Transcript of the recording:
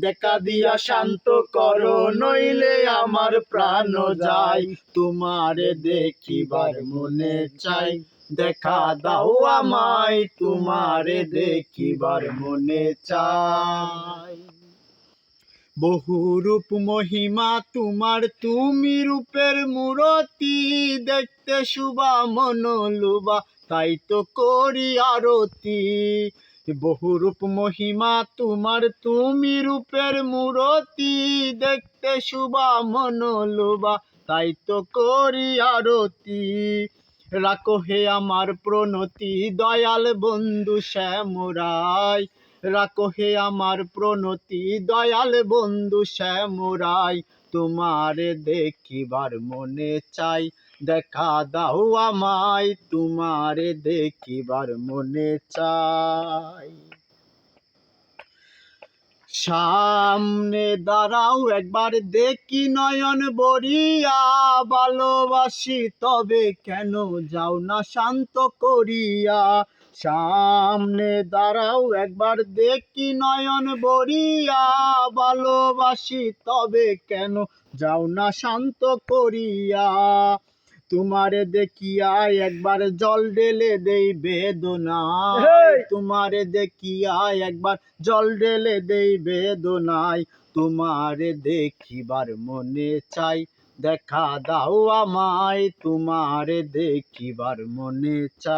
দেখা দিয়া শান্ত করো, নইলে আমার প্রাণ যায়। তোমারে দেখিবার মনে চাই, দেখা দাও আমায়, তোমারে দেখিবার মনে চাই। বহু রূপ মহিমা তোমার, তুমি রূপের মূরতি, দেখতে শুভা মনোলুবা তাই তো করি আরতি। বহু রূপ মহিমা তোমার, তুমি রূপের মূরতি দেখতে শুভা মনোলোবা তাই তো করি আরতি। রাখো হে আমার প্রণতি, দয়াল বন্ধু শ্যামরাই রাখো হে আমার প্রণতি, দয়াল বন্ধু শ্যামরাই। তোমারে দেখিবার মনে চাই, দেখা দাও আমায়, তোমারে দেখিবার মনে চাই। সামনে দাঁড়াও, একবার দেখি নয়ন বরিয়া, ভালোবাসি তবে কেন যাও না শান্ত করিয়া। সামনে দাঁড়াও একবার দেখি নয়ন বরিয়া ভালোবাসি তবে কেন যাও না শান্ত করিয়া? তোমারে দেখিয়া একবার জল ঢেলে দেই বেদনায়। হেই! তোমারে দেখিয়া একবার জল ঢেলে দেই বেদনায়। তোমারে দেখিবার মনে চাই দেখা দাও আমায়। তোমারে দেখিবার মনে চাই।